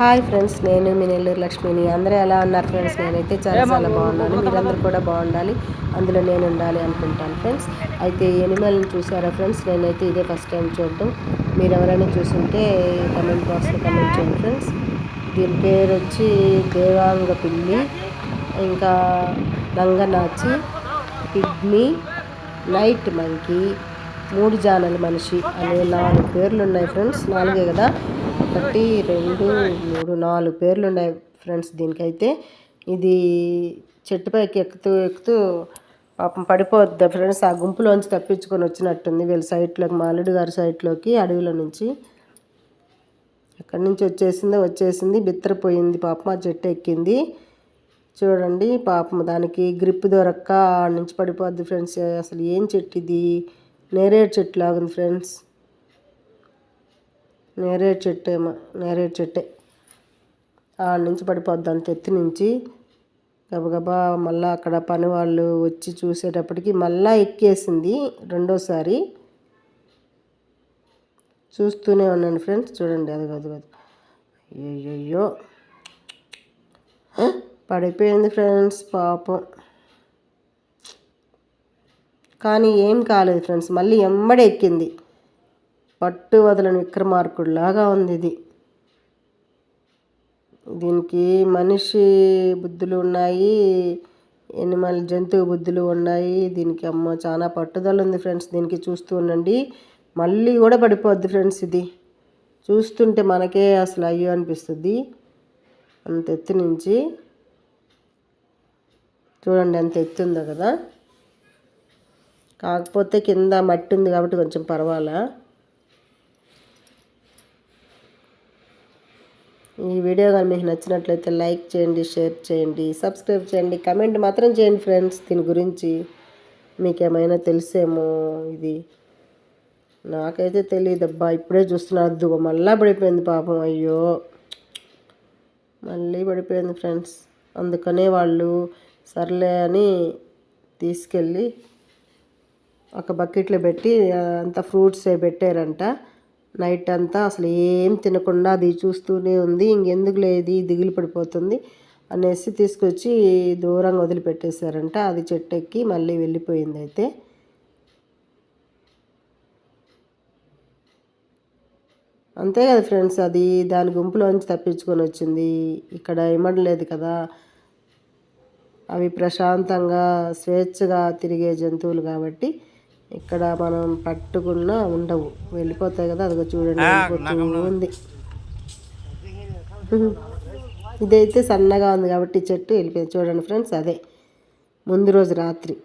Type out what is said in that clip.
Hi friends నేను మీ నెల్లూరు లక్ష్మిని. అందరూ ఎలా ఉన్నారు ఫ్రెండ్స్? నేనైతే చాలా చాలా బాగున్నాను. మీరందరూ కూడా బాగుండాలి. అందులో నేను ఉండాలి అనుకుంటాను ఫ్రెండ్స్. అయితే ఎనిమల్ని చూసారా ఫ్రెండ్స్? నేనైతే ఇదే ఫస్ట్ టైం చూడటం మీరు ఎవరైనా చూసుంటే కమెంట్ బాక్స్లో కమెంట్ చేయండి ఫ్రెండ్స్. దీని పేరు వచ్చి దేవాంగ పిల్లి ఇంకా నంగనాచి పిగ్మీ నైట్ మంకీ మూడు జానల మనిషి అనే నాలుగు పేర్లు ఉన్నాయి ఫ్రెండ్స్. నాలుగే కదా? ఒకటి రెండు మూడు నాలుగు పేర్లు ఉన్నాయి ఫ్రెండ్స్ దీనికైతే. ఇది చెట్టుపైకి ఎక్కుతూ ఎక్కుతూ పాపం పడిపోద్ది ఫ్రెండ్స్. ఆ గుంపులోంచి తప్పించుకొని వచ్చినట్టుంది వీళ్ళ సైట్లోకి మా గారి సైట్లోకి అడవిలో నుంచి. ఎక్కడి నుంచి వచ్చేసిందో వచ్చేసింది బిత్తరపోయింది పాపం ఆ చెట్టు ఎక్కింది. చూడండి పాపం దానికి గ్రిప్ దొరక్క ఆడ నుంచి పడిపోద్ది ఫ్రెండ్స్. అసలు ఏం చెట్టు ఇది? నేరేడు చెట్టు లాగుంది ఫ్రెండ్స్. నేరేడు చెట్టు ఏమో నేరేడు చెట్టే. ఆడ నుంచి పడిపోద్ది అంత ఎత్తు నుంచి. గబగబా మళ్ళీ అక్కడ పని వాళ్ళు వచ్చి చూసేటప్పటికి మళ్ళా ఎక్కేసింది రెండోసారి. చూస్తూనే ఉన్నాను ఫ్రెండ్స్ చూడండి అది కాదు కాదు అయ్యయ్యో పడిపోయింది ఫ్రెండ్స్ పాపం. కానీ ఏం కాలేదు ఫ్రెండ్స్ మళ్ళీ ఎమ్మడే ఎక్కింది. పట్టు వదలని విక్రమార్కుడిలాగా ఉంది ఇది. దీనికి మనిషి బుద్ధులు ఉన్నాయి ఎనిమల్ జంతువు బుద్ధులు ఉన్నాయి. దీనికి అమ్మ చాలా పట్టుదల ఉంది ఫ్రెండ్స్. దీనికి చూస్తూ ఉండండి. మళ్ళీ కూడా పడిపోద్ది ఫ్రెండ్స్ ఇది. చూస్తుంటే మనకే అసలు అయ్యో అనిపిస్తుంది. అంత ఎత్తు నుంచి చూడండి అంత ఎత్తు ఉందో కదా. కాకపోతే కింద మట్టి ఉంది కాబట్టి కొంచెం పర్వాలా? ఈ వీడియో కానీ మీకు నచ్చినట్లయితే లైక్ చేయండి షేర్ చేయండి సబ్స్క్రైబ్ చేయండి కమెంట్ మాత్రం చేయండి ఫ్రెండ్స్. దీని గురించి మీకేమైనా తెలిసేమో ఇది. నాకైతే తెలియదు అబ్బా ఇప్పుడే చూస్తున్నారు అద్దుగో మళ్ళా పడిపోయింది పాపం. అయ్యో మళ్ళీ పడిపోయింది ఫ్రెండ్స్. అందుకనే వాళ్ళు సర్లే అని తీసుకెళ్ళి ఒక బకెట్లో పెట్టి అంతా ఫ్రూట్స్ పెట్టారంట. నైట్ అంతా అసలు ఏం తినకుండా అది చూస్తూనే ఉంది. ఇంకెందుకు లేదు దిగులు పడిపోతుంది అనేసి తీసుకొచ్చి దూరంగా వదిలిపెట్టేశారంట. అది చెట్టు ఎక్కి మళ్ళీ వెళ్ళిపోయింది అయితే. అంతే కదా ఫ్రెండ్స్ అది దాని గుంపులోంచి తప్పించుకొని వచ్చింది. ఇక్కడ ఇమ్మడలేదు కదా. అవి ప్రశాంతంగా స్వేచ్ఛగా తిరిగే జంతువులు కాబట్టి ఇక్కడ మనం పట్టుకున్నా ఉండవు. వెళ్ళిపోతాయి కదా అదిగో చూడండి వెళ్ళిపోతూ ఉంది. ఇదైతే సన్నగా ఉంది కాబట్టి చెట్టు వెళ్ళిపోయింది. చూడండి ఫ్రెండ్స్ అదే. ముందు రోజు రాత్రి.